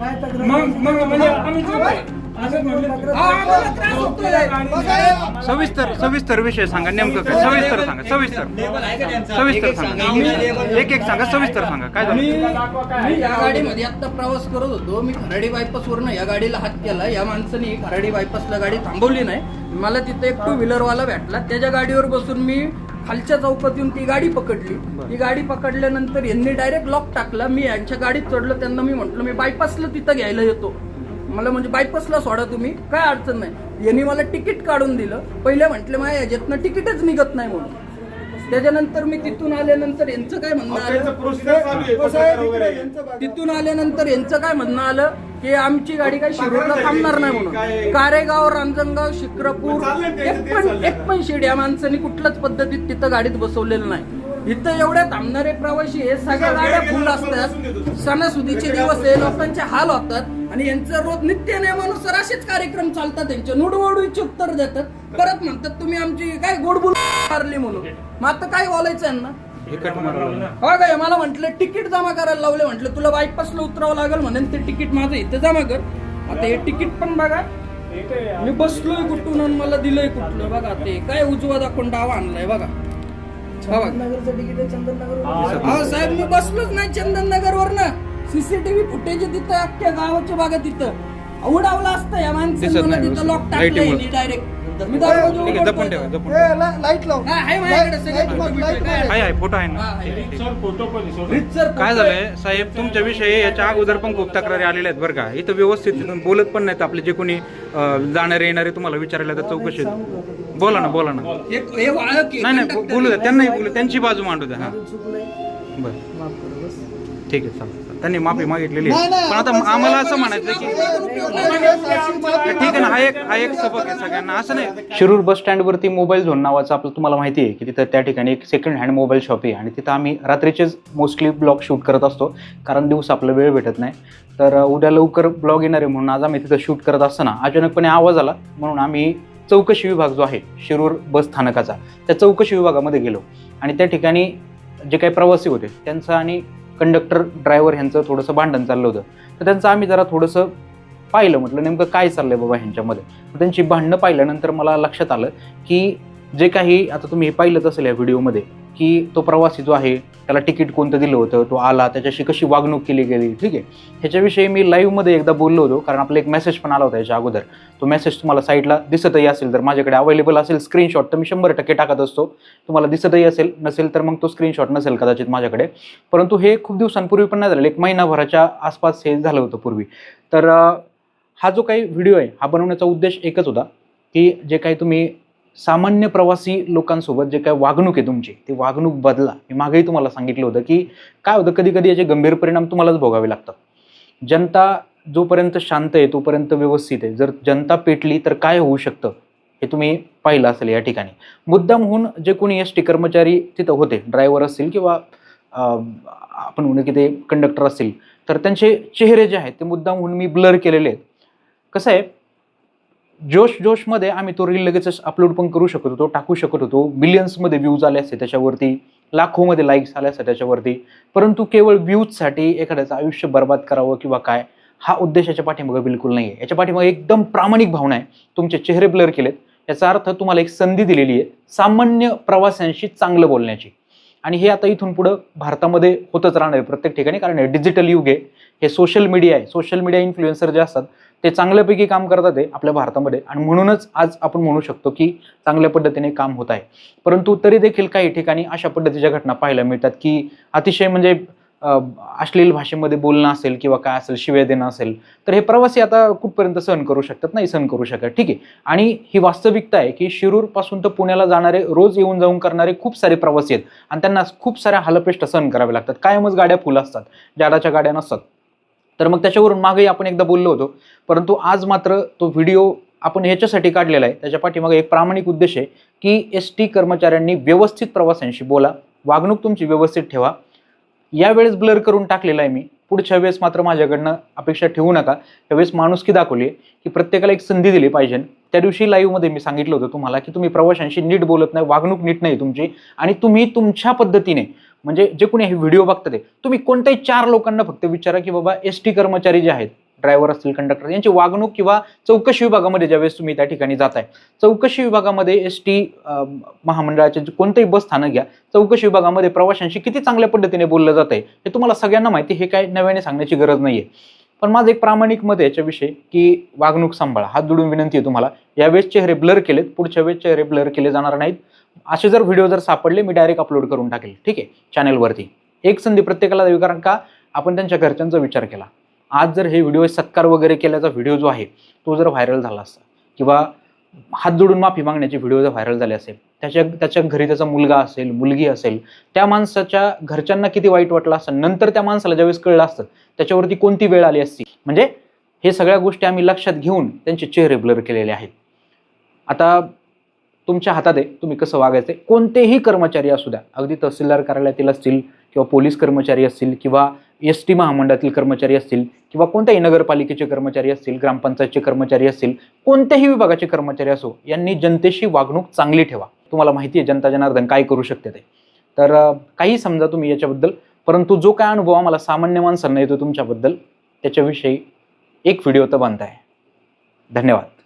मग मग म्हणजे आम्ही आहे. असं. हा. सविस्तर सविस्तर विषय सांगा नेमकं काय? सविस्तर सांगा सविस्तर. सविस्तर सांगा. एक एक सांगा सविस्तर सांगा. काय झालं? मी या गाडीमध्ये आता प्रवास करत होतो. मी खराडी बायपास वरनं या गाडीला हात केला. या माणसाने खराडी बायपासला गाडी थांबवली नाही. मला तिथे एक टू व्हीलर वाला भेटला. त्याच्या गाडीवर बसून मी खालच्या चौकात येऊन ती गाडी पकडली. ती गाडी पकडल्यानंतर यांनी डायरेक्ट लॉक टाकला. मी यांच्या गाडीत चढलो. त्यांना मी म्हटलं मी बायपासला तिथं घ्यायला येतो. मला म्हणजे बायपासला सोडा तुम्ही. काय अडचण नाही. यांनी मला तिकीट काढून दिलं. पहिले म्हटलं माझ्या ह्याच्यातनं तिकीटच निघत नाही म्हणून. त्याच्यानंतर मी तिथून आल्यानंतर यांचं काय म्हणणं आलं? इकडे यांचं बघा. तिथून आल्यानंतर यांचं काय म्हणणं आलं? की आमची गाडी काही शिरूरला थांबणार नाही म्हणून. कारेगाव रांजणगाव शिक्रपूर एक पण एक पण शेड या माणसाने कुठल्याच पद्धतीत तिथं गाडीत बसवलेलं नाही. इथं एवढे थांबणारे प्रवासी हे सगळ्या गाड्या फुल असतात. सणासुदीचे दिवस आहे लोकांचे हाल होतात. आणि यांचं रोज नित्य नियमानुसार असेच कार्यक्रम चालतात. यांचे नुडवडूचे उत्तर देतात. परत म्हणतात तुम्ही आमची काय गोडबुल मारली म्हणून. मग आता काय बोलायचं यांना. हो काय मला म्हटलं तिकीट जमा करायला लावले. म्हटलं तुला बायपासला उतरावं लागेल म्हणून ते तिकीट माझं इथं जमा कर. आता हे तिकीट पण बघा. मी बसलोय कुठून मला दिलंय कुठलं. बघा ते काय उजवा दाखवून डावा आणलाय बघा. चंदननगरचं तिकीट आहे चंदननगर हा साहेब मी बसलोच नाही चंदननगर वर ना सीसीटीव्ही फुटेज तिथं अख्ख्या गावाच्या भागात तिथं उडावलं असतं या दिसत माणसाने मला नाही. तिथं लॉक. टाकलं डायरेक्ट मी दरवाजा ठीक आहे जपून ठेवा उघडतोय. जपून ए, ठेवा. ला- लाइट लाव हा, आहे माझ्याकडे सगळे लाइट फोटो. आहे. आहे फोटो आहे ना. आहे. रीतसर काय. झालंय? साहेब तुमच्या विषयी याच्या अगोदर पण खूप तक्रारी आलेल्या आहेत बरं का. इथं व्यवस्थित तिथून बोलत पण नाहीत आपले जे कोणी अं, जाणारे येणारे तुम्हाला विचारायला तर चौकशी बोला ना बोला ना. हे हे वाळक आहे, नाही नाही बोलू द्या. त्यांनाही बोलू त्यांची बाजू मांडू द्या हा. चुकलंय. बरं. माफ करा बस. ठीक आहे चालेल. त्यांनी माफी मागितलेली आहे. पण आता आम्हाला असं म्हणायचं की ठीक आहे ना हा एक हा एक सबक आहे सगळ्यांना. असं नाही. शिरूर बस स्टँडवरती मोबाईल झोन नावाचं आपलं तुम्हाला माहिती आहे की तिथं त्या ठिकाणी एक सेकंड हँड मोबाईल शॉप आहे. आणि तिथं आम्ही रात्रीचेच मोस्टली ब्लॉग शूट करत असतो. कारण दिवस आपला वेळ भेटत नाही. तर उद्या लवकर ब्लॉग येणार आहे म्हणून आज आम्ही तिथं शूट करत असताना अचानकपणे आवाज आला. म्हणून आम्ही चौकशी विभाग जो आहे शिरूर बस स्थानकाचा त्या चौकशी विभागामध्ये गेलो. आणि त्या ठिकाणी जे काही प्रवासी होते त्यांचं आणि कंडक्टर ड्रायव्हर ह्यांचं थोडंसं भांडण चाललं होतं. तर त्यांचं आम्ही जरा थोडंसं पाहिलं म्हटलं नेमकं काय चाललंय बाबा ह्यांच्यामध्ये. मग त्यांची भांडणं पाहिल्यानंतर मला लक्षात आलं की जे काही आता तुम्ही हे पाहिलंच असेल या व्हिडिओमध्ये की तो प्रवासी जो आहे त्याला तिकीट कोणतं दिलं होतं तो आला त्याच्याशी कशी वागणूक केली गेली ठीक आहे? ह्याच्याविषयी मी लाईव्हमध्ये एकदा बोललो होतो कारण आपला एक मेसेज पण आला होता याच्या अगोदर. तो मेसेज तुम्हाला साईडला दिसतही असेल तर माझ्याकडे अवेलेबल असेल स्क्रीनशॉट तर मी शंभर टक्के टाकत असतो. तुम्हाला दिसतही असेल नसेल तर मग तो स्क्रीनशॉट नसेल कदाचित माझ्याकडे. परंतु हे खूप दिवसांपूर्वी पण नाही झालेलं एक महिनाभराच्या आसपास हे झालं होतं पूर्वी. तर हा जो काही व्हिडिओ आहे हा बनवण्याचा उद्देश एकच होता की जे काही तुम्ही सामान्य प्रवासी लोकांसोबत जे काय वागणूक आहे तुमची ती वागणूक बदला. मी मागेही तुम्हाला सांगितलं होतं की काय होतं कधी कधी याचे गंभीर परिणाम तुम्हालाच भोगावे लागतात. जनता जोपर्यंत शांत आहे तोपर्यंत व्यवस्थित आहे. जर जनता पेटली तर काय होऊ शकतं हे तुम्ही पाहिलं असेल या ठिकाणी. मुद्दामहून जे कोणी एस टी कर्मचारी तिथं होते ड्रायव्हर असतील किंवा आपण म्हणू की ते कंडक्टर असतील तर त्यांचे चेहरे जे आहेत ते मुद्दामहून मी ब्लर केलेले आहेत. कसं आहे जोश जोशमध्ये आम्ही तो रील लगेचच अपलोड पण करू शकत होतो टाकू शकत होतो. बिलियन्समध्ये व्ह्यूज आले असते त्याच्यावरती लाखोमध्ये लाईक्स आले असते त्याच्यावरती. परंतु केवळ व्ह्यूजसाठी एखाद्याचं आयुष्य बर्बाद करावं किंवा काय हा उद्देश याच्या पाठीमागं बिलकुल नाही आहे याच्या पाठीमागे एकदम प्रामाणिक भावना आहे. तुमचे चेहरे ब्लर केलेत. याचा अर्थ तुम्हाला एक संधी दिलेली आहे सामान्य प्रवाशांशी चांगलं बोलण्याची. आणि हे आता इथून पुढं भारतामध्ये होतच राहणार आहे प्रत्येक ठिकाणी. कारण डिजिटल युग आहे. हे सोशल मीडिया आहे. सोशल मीडिया इन्फ्लुएन्सर जे असतात ते चांगल्यापैकी काम करतात आहे आपल्या भारतामध्ये. आणि म्हणूनच आज आपण म्हणू शकतो की चांगल्या पद्धतीने काम होत आहे. परंतु तरी देखील काही ठिकाणी अशा पद्धतीच्या घटना पाहायला मिळतात की अतिशय म्हणजे अश्लील भाषेमध्ये बोलणं असेल किंवा काय असेल शिव्या देणं असेल तर हे प्रवासी आता कुठपर्यंत सहन करू शकतात? नाही सहन करू शकत. ठीक आहे. आणि ही वास्तविकता आहे की शिरूरपासून तर पुण्याला जाणारे रोज येऊन जाऊन करणारे खूप सारे प्रवासी आहेत. आणि त्यांना खूप साऱ्या हालपेष्ट सहन करावे लागतात. कायमच गाड्या फुल असतात. जाडाच्या गाड्या नसतात. तर मग त्याच्यावरून मागेही आपण एकदा बोललो होतो. परंतु आज मात्र तो व्हिडिओ आपण ह्याच्यासाठी काढलेला आहे. त्याच्या पाठीमागे एक प्रामाणिक उद्देश आहे की एस टी कर्मचाऱ्यांनी व्यवस्थित प्रवाशांशी बोला वागणूक तुमची व्यवस्थित ठेवा. यावेळेस ब्लर करून टाकलेला आहे मी. पुढच्या वेळेस मात्र माझ्याकडनं अपेक्षा ठेवू नका. त्यावेळेस माणुसकी दाखवली आहे की प्रत्येकाला एक संधी दिली पाहिजे. त्या दिवशी लाईव्हमध्ये मी सांगितलं होतं तुम्हाला की तुम्ही प्रवाशांशी नीट बोलत नाही वागणूक नीट नाही तुमची आणि तुम्ही तुमच्या पद्धतीने म्हणजे जे कोणी हे व्हिडिओ बघतात ते तुम्ही कोणत्याही चार लोकांना फक्त विचारा की बाबा एस टी कर्मचारी जे आहेत ड्रायव्हर असतील कंडक्टर यांची वागणूक किंवा चौकशी विभागामध्ये ज्यावेळेस तुम्ही त्या ठिकाणी जाताय चौकशी विभागामध्ये एस टी महामंडळाचे कोणतंही बस स्थानक घ्या चौकशी विभागामध्ये प्रवाशांशी किती चांगल्या पद्धतीने बोललं जात आहे हे तुम्हाला सगळ्यांना माहिती हे काय नव्याने सांगण्याची गरज नाही आहे पण माझं एक प्रामाणिक मत याच्याविषयी की वागणूक सांभाळा. हात जोडून विनंती आहे तुम्हाला. यावेळेस चेहरे ब्लर केलेत पुढच्या वेळेस चेहरे ब्लर केले जाणार नाहीत. असे जर व्हिडिओ जर सापडले मी डायरेक्ट अपलोड करून टाकेल. ठीक आहे? चॅनलवरती एक संधी प्रत्येकाला द्यावी कारण का? आपण त्यांच्या घरच्यांचा विचार केला. आज जर हे व्हिडिओ सत्कार वगैरे केल्याचा व्हिडिओ जो आहे तो जर व्हायरल झाला असता किंवा हात जोडून माफी मागण्याचे व्हिडिओ जर व्हायरल झाले असेल त्याच्या त्याच्या घरी त्याचा मुलगा असेल मुलगी असेल त्या माणसाच्या घरच्यांना किती वाईट वाटलं असतं नंतर त्या माणसाला ज्यावेळेस कळलं असतं त्याच्यावरती कोणती वेळ आली असती? म्हणजे हे सगळ्या गोष्टी आम्ही लक्षात घेऊन त्यांचे चेहरे ब्लर केलेले आहेत. आता तुमच्या हातात आहे तुम्ही कसं वागायचं कोणतेही कर्मचारी असू द्या अगदी तहसीलदार कार्यालयातील असतील किंवा पोलीस कर्मचारी असतील किंवा एस टी महामंडळातील कर्मचारी असतील किंवा कोणत्याही नगरपालिकेचे कर्मचारी असतील ग्रामपंचायतचे कर्मचारी असतील कोणत्याही विभागाचे कर्मचारी असो यांनी जनतेशी वागणूक चांगली ठेवा. तुम्हाला माहिती आहे जनता जनार्दन काय करू शकते ते. तर काही समजा तुम्ही याच्याबद्दल परंतु जो काय अनुभव आम्हाला सामान्य माणसांना येतो तुमच्याबद्दल त्याच्याविषयी एक व्हिडिओ तर बनताय. धन्यवाद.